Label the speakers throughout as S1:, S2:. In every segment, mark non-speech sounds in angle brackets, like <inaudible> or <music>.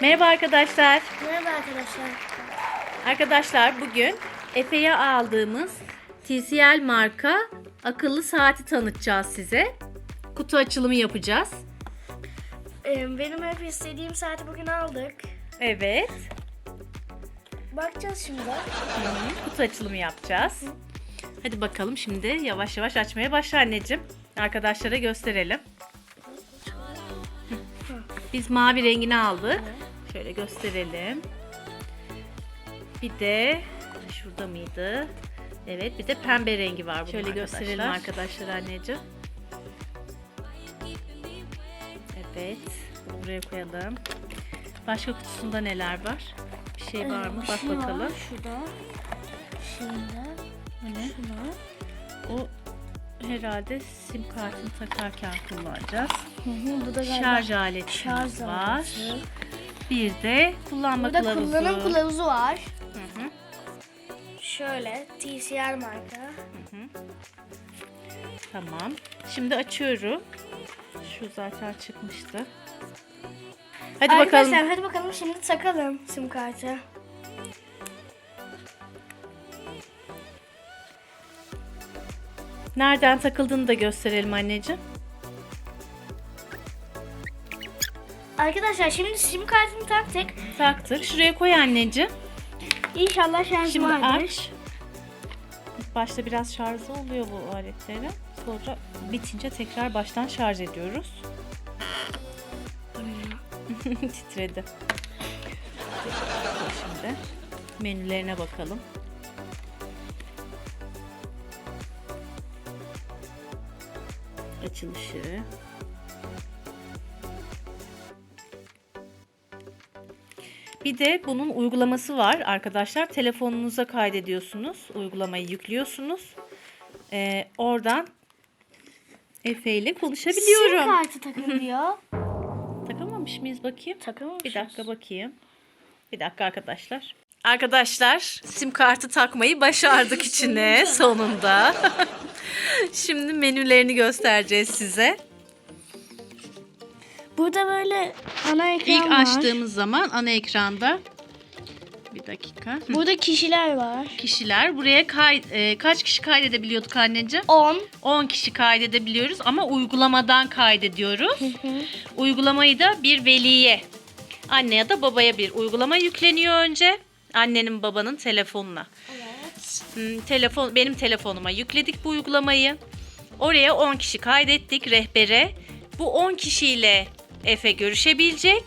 S1: Merhaba arkadaşlar.
S2: Merhaba arkadaşlar.
S1: Arkadaşlar bugün Efe'ye aldığımız TCL marka akıllı saati tanıtacağız size. Kutu açılımı yapacağız.
S2: Ee, benim hep istediğim saati bugün aldık.
S1: Evet.
S2: Bakacağız şimdi.
S1: Kutu açılımı yapacağız. Hadi bakalım şimdi yavaş yavaş açmaya başla anneciğim. Arkadaşlara gösterelim. Biz mavi rengini aldık. Şöyle gösterelim. Bir de şurada mıydı? Evet bir de pembe rengi var bunun Şöyle gösterelim arkadaşlar anneciğim. Evet. Bunu buraya koyalım. Başka kutusunda neler var? Bir şey var mı? Bak
S2: Şu var,
S1: bakalım.
S2: Şurada. Şimdi.
S1: Bu ne? O herhalde sim kartını takarken kullanacağız.
S2: Hı hı, bu da
S1: Şarj aletimiz
S2: şarj
S1: var.
S2: aleti.
S1: Bir de kullanma
S2: Burada
S1: kılavuzu.
S2: kullanım kılavuzu var.
S1: Hı hı.
S2: Şöyle TCL marka.
S1: Tamam. Şimdi açıyorum. Şu zaten çıkmıştı. Hadi
S2: Arkadaşlar
S1: bakalım.
S2: hadi bakalım şimdi takalım sim kartı.
S1: Nereden takıldığını da gösterelim anneciğim.
S2: Arkadaşlar şimdi sim kartını taktık.
S1: Taktık. Şuraya koy anneciğim.
S2: İnşallah şarjı
S1: Şimdi
S2: vardır.
S1: aç. Başta biraz şarjı oluyor bu aletlerin. Sonra bitince tekrar baştan şarj ediyoruz. <laughs> Titredi. Şimdi menülerine bakalım. Açılışı. Bir de bunun uygulaması var arkadaşlar. Telefonunuza kaydediyorsunuz. Uygulamayı yüklüyorsunuz. Ee, oradan Efe ile konuşabiliyorum.
S2: Sim kartı takılıyor. <laughs>
S1: Takamamış mıyız bakayım?
S2: Takamamışız.
S1: Bir dakika bakayım. Bir dakika arkadaşlar. Arkadaşlar sim kartı takmayı başardık içine <laughs> sonunda. <laughs> Şimdi menülerini göstereceğiz size.
S2: Burada böyle ana ekran
S1: İlk
S2: var.
S1: açtığımız zaman ana ekranda bir dakika. Hı.
S2: Burada kişiler var.
S1: Kişiler buraya kay, e, kaç kişi kaydedebiliyorduk anneciğim?
S2: 10.
S1: 10 kişi kaydedebiliyoruz ama uygulamadan kaydediyoruz. Uygulamayı da bir veliye, anne ya da babaya bir uygulama yükleniyor önce. Annenin babanın telefonuna.
S2: Evet.
S1: Hmm, telefon benim telefonuma yükledik bu uygulamayı. Oraya 10 kişi kaydettik rehbere. Bu 10 kişiyle Efe görüşebilecek.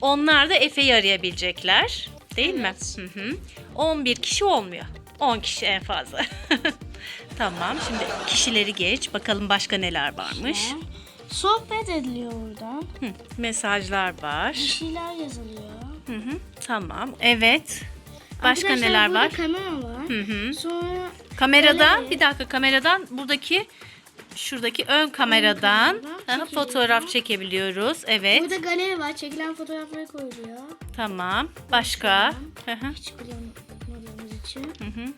S1: Onlar da Efe'yi arayabilecekler. Değil mi? Hı hı. 11 kişi olmuyor. 10 kişi en fazla. <laughs> tamam. Şimdi kişileri geç. Bakalım başka neler varmış.
S2: Sohbet ediliyor oradan.
S1: Hı, mesajlar var.
S2: Bir şeyler yazılıyor.
S1: Hı hı. Tamam. Evet. Başka
S2: Arkadaşlar,
S1: neler
S2: burada
S1: var?
S2: kamera var.
S1: Hı hı.
S2: Sonra
S1: Kameradan
S2: Galeri.
S1: bir dakika kameradan buradaki şuradaki ön kameradan
S2: kameradan
S1: aha, fotoğraf çekebiliyoruz. Evet.
S2: burada galeri var. Çekilen fotoğrafları koyuluyor.
S1: Tamam. Başka? Hı hı.
S2: Hiç kullanmadığımız için.
S1: Hı hı.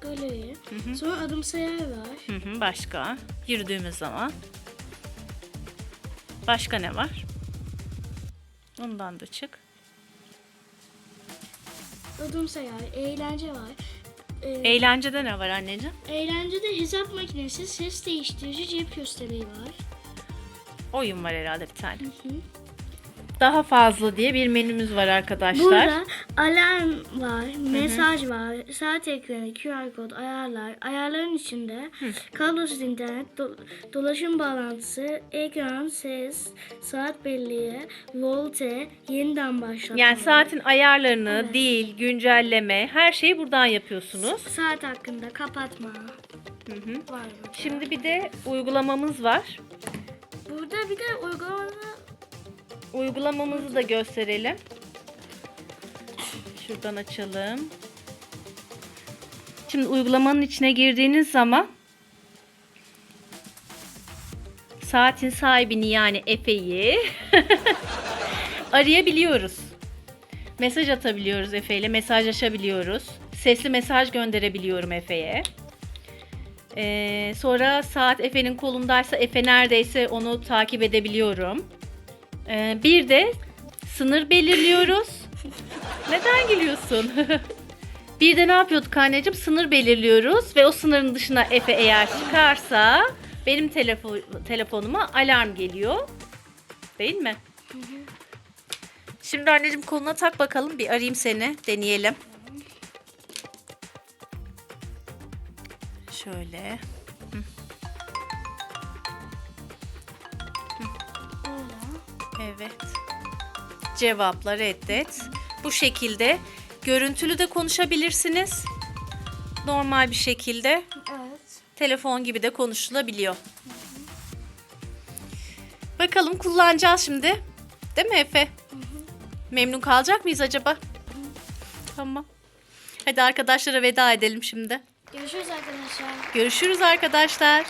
S2: Galeri. Sonra adım sayar var.
S1: Hı hı. Başka? Yürüdüğümüz zaman. Başka ne var? Ondan da çık.
S2: Adım sayar. Eğlence var. Ee,
S1: Eğlencede ne var anneciğim?
S2: eğlencede hesap makinesi, ses değiştirici, cep gösteriği var.
S1: Oyun var herhalde bir tane.
S2: Hı.
S1: Daha fazla diye bir menümüz var arkadaşlar.
S2: Burada alarm var, mesaj var, saat ekranı, QR kod, ayarlar. Ayarların içinde kablosuz internet, do- dolaşım bağlantısı, ekran, ses, saat belleği, volte, yeniden başlatma.
S1: Yani saatin ayarlarını, dil, güncelleme her şeyi buradan yapıyorsunuz.
S2: Saat hakkında kapatma
S1: Hı hı.
S2: var burada.
S1: Şimdi bir de uygulamamız var.
S2: Burada bir de uygulamada
S1: Uygulamamızı da gösterelim. Şuradan açalım. Şimdi uygulamanın içine girdiğiniz zaman saatin sahibini yani Efe'yi <laughs> arayabiliyoruz. Mesaj atabiliyoruz Efe ile mesajlaşabiliyoruz. Sesli mesaj gönderebiliyorum Efe'ye. Ee, sonra saat Efe'nin kolundaysa Efe neredeyse onu takip edebiliyorum. Ee, bir de sınır belirliyoruz. Neden gülüyorsun? <laughs> bir de ne yapıyorduk anneciğim? Sınır belirliyoruz ve o sınırın dışına Efe eğer çıkarsa benim telefo telefonuma alarm geliyor. Değil mi? Şimdi anneciğim koluna tak bakalım. Bir arayayım seni. Deneyelim. Şöyle. Evet. Cevapla reddet. Bu şekilde görüntülü de konuşabilirsiniz. Normal bir şekilde
S2: Evet.
S1: telefon gibi de konuşulabiliyor. Bakalım kullanacağız şimdi. Değil mi Efe? Memnun kalacak mıyız acaba? Tamam. Hadi arkadaşlara veda edelim şimdi.
S2: Görüşürüz arkadaşlar.
S1: Görüşürüz arkadaşlar.